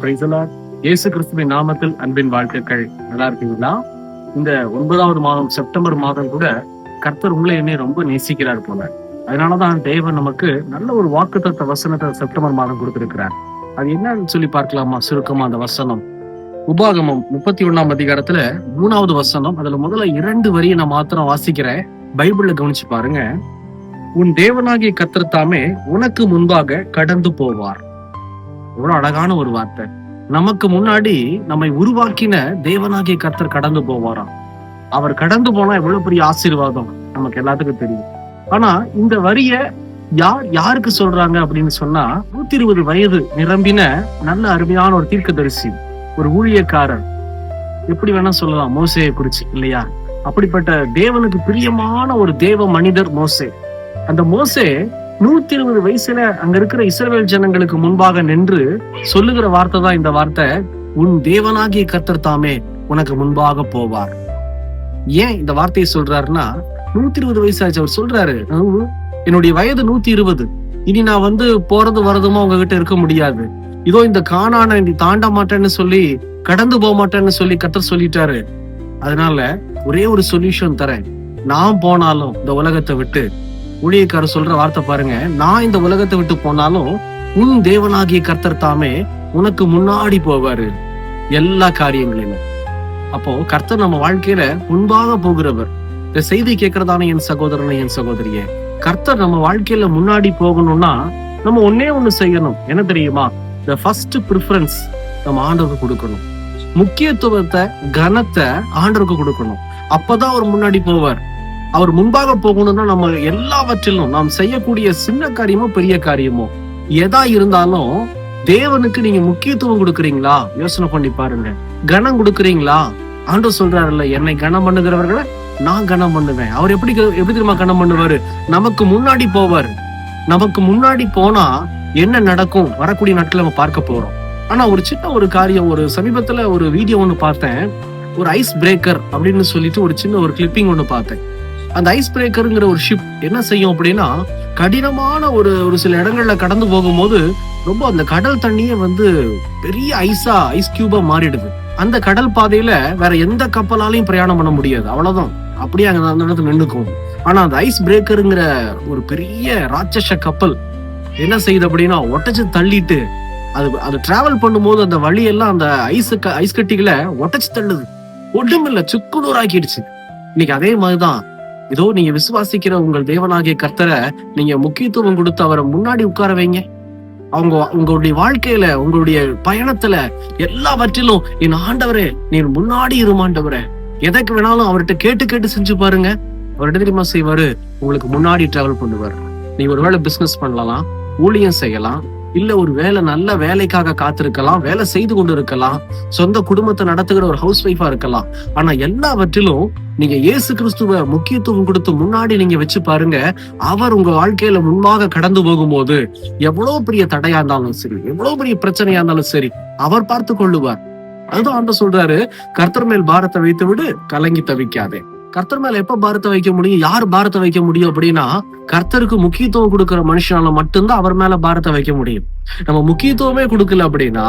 Praise இயேசு கிறிஸ்துவின் நாமத்தில் அன்பின் வாழ்த்துக்கள். நல்லா இருக்கீங்களா? இந்த ஒன்பதாவது மாதம் செப்டம்பர் மாதம் கூட கர்த்தர் உள்ள என்னை ரொம்ப நேசிக்கிறார் போல. அதனாலதான் தேவன் நமக்கு நல்ல ஒரு வாக்குத்தத்த வசனத்தை செப்டம்பர் மாதம் கொடுத்திருக்கிறார். அது என்னன்னு சொல்லி பார்க்கலாமா? சுருக்கமா அந்த வசனம். உபாகமம் முப்பத்தி ஒண்ணாம் அதிகாரத்துல மூணாவது வசனம். அதுல முதல்ல இரண்டு வரியை நான் மாத்திரம் வாசிக்கிறேன். பைபிள்ல கவனிச்சு பாருங்க. உன் தேவனாகிய கத்திரத்தாமே உனக்கு முன்பாக கடந்து போவார். எவ்வளவு அழகான ஒரு வார்த்தை. நமக்கு முன்னாடி நம்மை உருவாக்கின தேவனாகிய கர்த்தர் கடந்து போவாராம். அவர் கடந்து போனா எவ்வளவு பெரிய ஆசீர்வாதம் நமக்கு எல்லாத்துக்கும் தெரியும். ஆனா இந்த வரிய யார் யாருக்கு சொல்றாங்க அப்படின்னு சொன்னா நூத்தி இருபது வயது நிரம்பின நல்ல அருமையான ஒரு தீர்க்கதரிசி ஒரு ஊழியக்காரர். எப்படி வேணா சொல்லலாம் மோசையை குறிச்சு இல்லையா? அப்படிப்பட்ட தேவனுக்கு பிரியமான ஒரு தேவ மனிதர் மோசே. அந்த மோசே நூத்தி இருபது வயசுல அங்க இருக்கிற இஸ்ரவேல் ஜனங்களுக்கு முன்பாக நின்று சொல்லுகிற வார்த்தை தான் இந்த வார்த்தை. உன் தேவனாகிய கர்த்தர் தாமே உனக்கு முன்பாக போவார். ஏன் இந்த வார்த்தையை சொல்றாருன்னா நூத்தி இருபது வயசு ஆச்சு அவர் சொல்றாரு என்னுடைய வயது நூத்தி இருபது இனி நான் வந்து போறது வரதுமா உங்ககிட்ட இருக்க முடியாது. இதோ இந்த காணான நீ தாண்ட மாட்டேன்னு சொல்லி கடந்து போக மாட்டேன்னு சொல்லி கத்தர் சொல்லிட்டாரு. அதனால ஒரே ஒரு சொல்யூஷன் தரேன். நான் போனாலும் இந்த உலகத்தை விட்டு ஊழியக்காரர் சொல்ற வார்த்தை பாருங்க. நான் இந்த உலகத்தை விட்டு போனாலும் உன் தேவனாகிய கர்த்தர் தாமே உனக்கு முன்னாடி போவாரு. எல்லா காரியங்களிலும். அப்போ கர்த்தர் நம்ம வாழ்க்கையில முன்பாக போகிறவர். இந்த செய்தி கேட்கறதான என் சகோதரனை என் சகோதரிய கர்த்தர் நம்ம வாழ்க்கையில முன்னாடி போகணும்னா நம்ம ஒன்னே ஒண்ணு செய்யணும். என்ன தெரியுமா? இந்த ஃபர்ஸ்ட் ப்ரிஃபரன்ஸ் நம்ம ஆண்டவருக்கு கொடுக்கணும். முக்கியத்துவத்தை கனத்தை ஆண்டவருக்கு கொடுக்கணும். அப்பதான் அவர் முன்னாடி போவார். அவர் முன்பாக போகணும்னா நம்ம எல்லாவற்றிலும் நாம் செய்யக்கூடிய சின்ன காரியமோ பெரிய காரியமோ எதா இருந்தாலும் தேவனுக்கு நீங்க முக்கியத்துவம் கொடுக்குறீங்களா? யோசனை பண்ணி பாருங்க. கனம் கொடுக்குறீங்களா? ஆண்டு சொல்றாருல்ல என்னை கனம் பண்ணுகிறவர்களை நான் கனம் பண்ணுவேன். அவர் எப்படி எப்படி தெரியுமா கனம் பண்ணுவாரு? நமக்கு முன்னாடி போவார். நமக்கு முன்னாடி போனா என்ன நடக்கும்? வரக்கூடிய நாட்கள் நம்ம பார்க்க போறோம். ஆனா ஒரு சின்ன ஒரு காரியம் ஒரு சமீபத்துல ஒரு வீடியோ ஒன்று பார்த்தேன். ஒரு ஐஸ் பிரேக்கர் அப்படின்னு சொல்லிட்டு ஒரு சின்ன ஒரு கிளிப்பிங் ஒன்று பார்த்தேன். அந்த ஐஸ் பிரேக்கருங்கிற ஒரு ஷிப் என்ன செய்யும் அப்படின்னா கடினமான ஒரு ஒரு சில இடங்கள்ல கடந்து போகும்போது ரொம்ப அந்த கடல் தண்ணியே வந்து பெரிய ஐஸா ஐஸ் கியூபா மாறிடுது. அந்த கடல் பாதையில வேற எந்த கப்பலாலையும் பிரயாணம் பண்ண முடியாது. அவ்வளவுதான். அப்படியே அங்க அந்த இடத்துல நின்னுக்கும். ஆனா அந்த ஐஸ் பிரேக்கருங்கிற ஒரு பெரிய ராட்சச கப்பல் என்ன செய்யுது அப்படின்னா ஒட்டச்சு தள்ளிட்டு அது அது டிராவல் பண்ணும்போது அந்த வழியெல்லாம் அந்த ஐஸ் ஐஸ் கட்டிகளை ஒட்டச்சு தள்ளுது. ஒண்ணுமில்ல சுக்குநூறாக்கிடுச்சு இன்னைக்கு அதே மாதிரிதான். இதோ நீங்க விசுவாசிக்கிற உங்கள் தேவனாகிய கர்த்தரை நீங்க முக்கியத்துவம் கொடுத்து அவரை முன்னாடி உட்கார வைங்க. அவங்க உங்களுடைய வாழ்க்கையில உங்களுடைய பயணத்துல எல்லாவற்றிலும் என் ஆண்டவரே நீ முன்னாடி இருமாண்டவரே எதைக்கு வேணாலும் அவர்கிட்ட கேட்டு கேட்டு செஞ்சு பாருங்க. அவர் தெரியுமா செய்வாரு? உங்களுக்கு முன்னாடி டிராவல் பண்ணுவார். நீ ஒருவேளை பிசினஸ் பண்ணலாம் ஊழியம் செய்யலாம் இல்ல ஒரு வேலை நல்ல வேலைக்காக காத்திருக்கலாம் வேலை செய்து கொண்டு இருக்கலாம் சொந்த குடும்பத்தை நடத்துகிற ஒரு ஹவுஸ் ஒய்ஃபா இருக்கலாம். ஆனா எல்லாவற்றிலும் நீங்க இயேசு கிறிஸ்துவ முக்கியத்துவம் கொடுத்து முன்னாடி நீங்க வச்சு பாருங்க அவர் உங்க வாழ்க்கையில முன்பாக கடந்து போகும்போது எவ்வளவு பெரிய தடையா இருந்தாலும் சரி எவ்வளவு பெரிய பிரச்சனையா இருந்தாலும் சரி அவர் பார்த்து கொள்ளுவார். அதுதான் ஆண்ட சொல்றாரு கர்த்தர் மேல் பாரத்தை வைத்து விடு கலங்கி தவிக்காதே. கர்த்தர் மேல எப்ப பாரத்தை வைக்க முடியும் யார் பாரத்தை வைக்க முடியும் அப்படின்னா கர்த்தருக்கு முக்கியத்துவம் கொடுக்கிற மனுஷனால மட்டும்தான் அவர் மேல பாரத்தை வைக்க முடியும். நம்ம முக்கியத்துவமே கொடுக்கல அப்படின்னா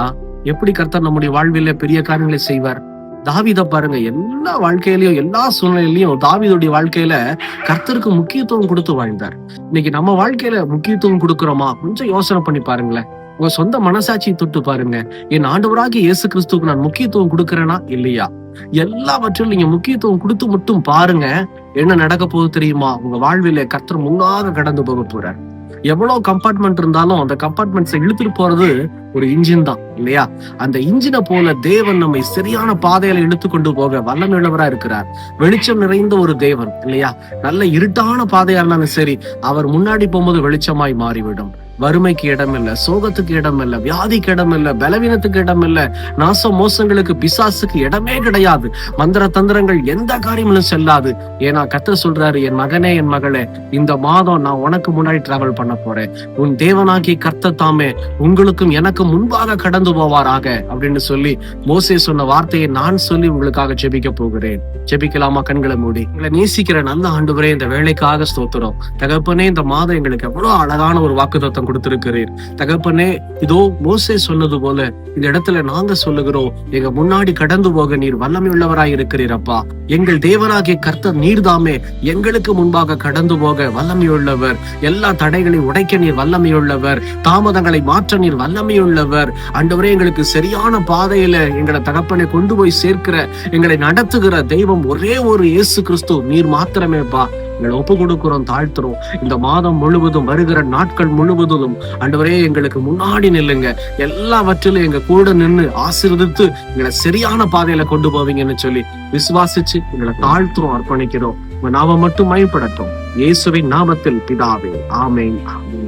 எப்படி கர்த்தர் நம்முடைய வாழ்வில பெரிய காரியங்களை செய்வார்? தாவித பாருங்க எல்லா வாழ்க்கையிலயும் எல்லா சூழ்நிலையிலயும் தாவிதோடைய வாழ்க்கையில கர்த்தருக்கு முக்கியத்துவம் கொடுத்து வாழ்ந்தார். இன்னைக்கு நம்ம வாழ்க்கையில முக்கியத்துவம் கொடுக்கிறோமா? கொஞ்சம் யோசனை பண்ணி பாருங்களேன். உங்க சொந்த மனசாட்சியை தொட்டு பாருங்க. என் ஆண்டவராக இயேசு கிறிஸ்துவுக்கு நான் முக்கியத்துவம் கொடுக்கறேனா? இல்லையா? எல்லாவற்றிலும் நீங்க முக்கியத்துவம் கொடுத்து மட்டும் பாருங்க. என்ன நடக்க போகுது தெரியுமா? உங்க வாழ்வில கர்த்தர் முன்னாக கடந்து போக போறார். எவ்வளவு கம்பார்ட்மெண்ட் இருந்தாலும் அந்த கம்பார்ட்மெண்ட்ஸை இழுத்துட்டு போறது ஒரு இன்ஜின் தான். இல்லையா? அந்த இன்ஜினை போல தேவன் நம்மை சரியான பாதையில இழுத்து கொண்டு போக வல்லமையுள்ளவரா இருக்கிறார். வெளிச்சம் நிறைந்த ஒரு தேவன் இல்லையா? நல்ல இருட்டான பாதையா இருந்தாலும் சரி அவர் முன்னாடி போகும்போது வெளிச்சமாய் மாறிவிடும். வறுமைக்கு இடம் இல்ல சோகத்துக்கு இடம் இல்ல வியாதிக்கு இடம் இல்ல பலவீனத்துக்கு இடம் இல்ல நாச மோசங்களுக்கு பிசாசுக்கு இடமே கிடையாது. மந்திர தந்திரங்கள் எந்த காரியங்களும் செல்லாது. ஏன்னா கத்த சொல்றாரு என் மகனே என் மகளே இந்த மாதம் நான் உனக்கு முன்னாடி டிராவல் பண்ண போறேன். உன் தேவனாகி கர்த்த தாமே உங்களுக்கும் எனக்கும் முன்பாக கடந்து கடந்து போவாராக அப்படின்னு சொல்லி மோசே சொன்ன வார்த்தையை நான் சொல்லி உங்களுக்காக ஜெபிக்க போகிறேன். ஜெபிக்கலாமா கண்களை மூடி. எங்களை நேசிக்கிற நல்ல ஆண்டவரே இந்த வேலைக்காக ஸ்தோத்திரம். தகப்பனே இந்த மாதம் எங்களுக்கு எவ்வளவு அழகான ஒரு வாக்கு தத்துவம் கொடுத்திருக்கிறேன் தகப்பனே இதோ மோசே சொன்னது போல இந்த இடத்துல நாங்க சொல்லுகிறோம். எங்க முன்னாடி கடந்து போக நீர் வல்லமை உள்ளவராய் இருக்கிறீர் அப்பா. எங்கள் தேவராகிய கர்த்தர் நீர்தாமே. எங்களுக்கு முன்பாக கடந்து போக வல்லமையுள்ளவர். எல்லா தடைகளையும் உடைக்க நீர் வல்லமையுள்ளவர். தாமதங்களை மாற்ற நீர் வல்லமையுள்ளவர். ஆண்டவரே எங்களுக்கு சரியான பாதையில எங்களை தகப்பனை கொண்டு போய் சேர்க்கிற எங்களை நடத்துகிற தெய்வம் ஒரே ஒரு இயேசு கிறிஸ்து. நீர் மாத்திரமேப்பா எங்களை ஒப்பு கொடுக்கிறோம் தாழ்த்துறோம். இந்த மாதம் முழுவதும் வருகிற நாட்கள் முழுவதும் ஆண்டவரே எங்களுக்கு முன்னாடி நில்லுங்க. எல்லாவற்றிலும் எங்க கூட நின்று ஆசீர்வதித்து எங்களை சரியான பாதையில கொண்டு போவீங்கன்னு சொல்லி விசுவாசிச்சு எங்களை தாழ்த்துறோம் அர்ப்பணிக்கிறோம். உங்க நாம மட்டும் மயப்படட்டும் இயேசுவின் நாமத்தில் பிதாவே ஆமேன் ஆமேன்.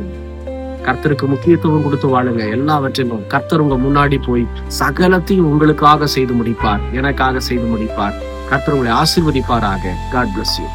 கர்த்தருக்கு முக்கியத்துவம் கொடுத்து வாழுங்க. எல்லாவற்றிலும் கர்த்தர் உங்க முன்னாடி போய் சகலத்தையும் உங்களுக்காக செய்து முடிப்பார். எனக்காக செய்து முடிப்பார். கர்த்தர் உங்களை ஆசீர்வதிப்பாராக. God bless you